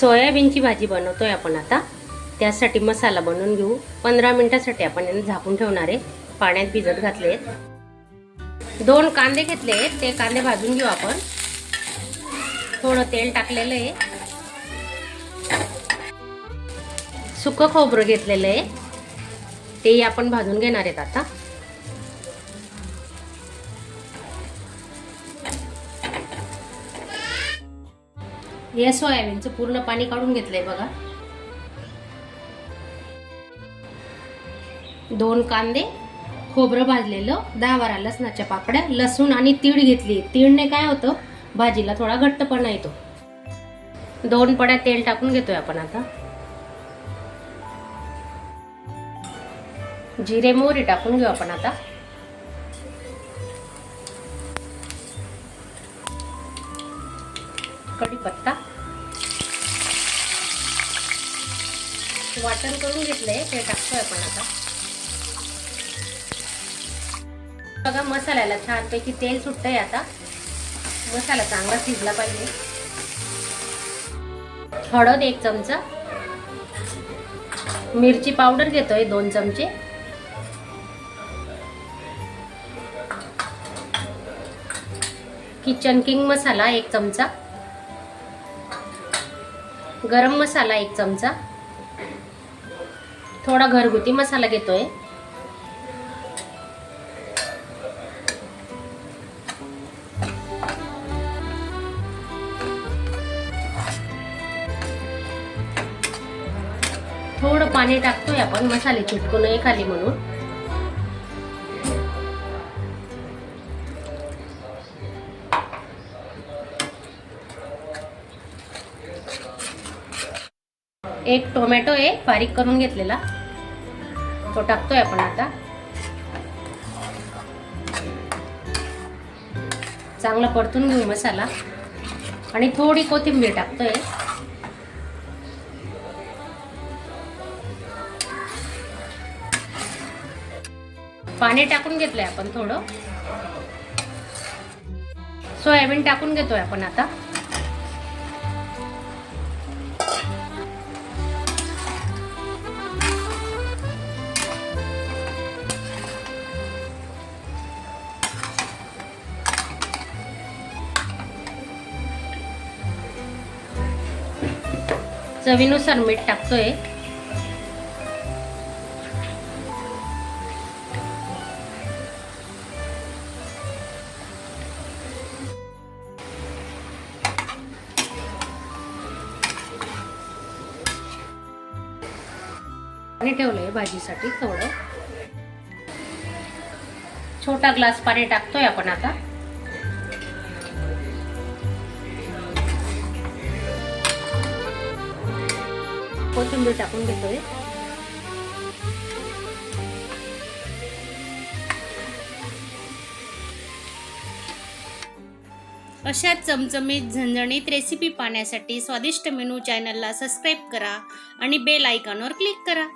सोयाबीनची भाजी बनवतो आहे आपण आता. त्यासाठी मसाला बनवून घेऊ. पंधरा मिनिटासाठी आपण यांना झाकून ठेवणार आहे. पाण्यात भिजत घातले दोन कांदे घेतले ते कांदे भाजून घेऊ आपण. थोडं तेल टाकलेलं आहे. सुकं खोबरं घेतलेलं आहे. तेही आपण भाजून घेणार आहेत आता. या सोयाबीनचं पूर्ण पाणी काढून घेतलंय बघा. दोन कांदे खोबरं भाजलेलं दहा बारा लसणाच्या पाकड्या लसूण आणि तीळ घेतली. तीळने काय होतं? भाजीला थोडा घट्टपणा येतो. दोन पड्या तेल टाकून घेतोय आपण आता. जिरे मोहरी टाकून घेऊ आपण आता. कढीपत्ता वाटण करून घेतलंय ते टाकतोय आपण आता. बघा मसाल्याला छानपैकी तेल सुटतंय आता. मसाला चांगला शिजला पाहिजे. हळद एक चमचा. मिरची पावडर घेतोय दोन चमचे. किचन किंग मसाला एक चमचा. गरम मसाला एक चमचा. थोडा घरगुती मसाला घेतोय. थोडं पाणी टाकतोय आपण मसाले चिटकू नये खाली म्हणून. एक टोमॅटो आहे बारीक करून घेतलेला. तो टाकतोय आपण आता. चांगला परतून घेऊ मसाला. आणि थोडी कोथिंबीर टाकतोय. पाणी टाकून घेतलंय आपण थोडं. सोयाबीन टाकून घेतोय आपण आता. चवीनुसार मीठ टाकतोय. पाणी ठेवलंय भाजीसाठी थोडं. छोटा ग्लास पाणी टाकतोय आपण आता. कोथिंबीर टाकून घेतोय. अशा चमचमीत झणझणीत रेसिपी पाहण्यासाठी स्वादिष्ट मेनू चॅनलला सबस्क्राईब करा आणि बेल आयकॉनवर क्लिक करा.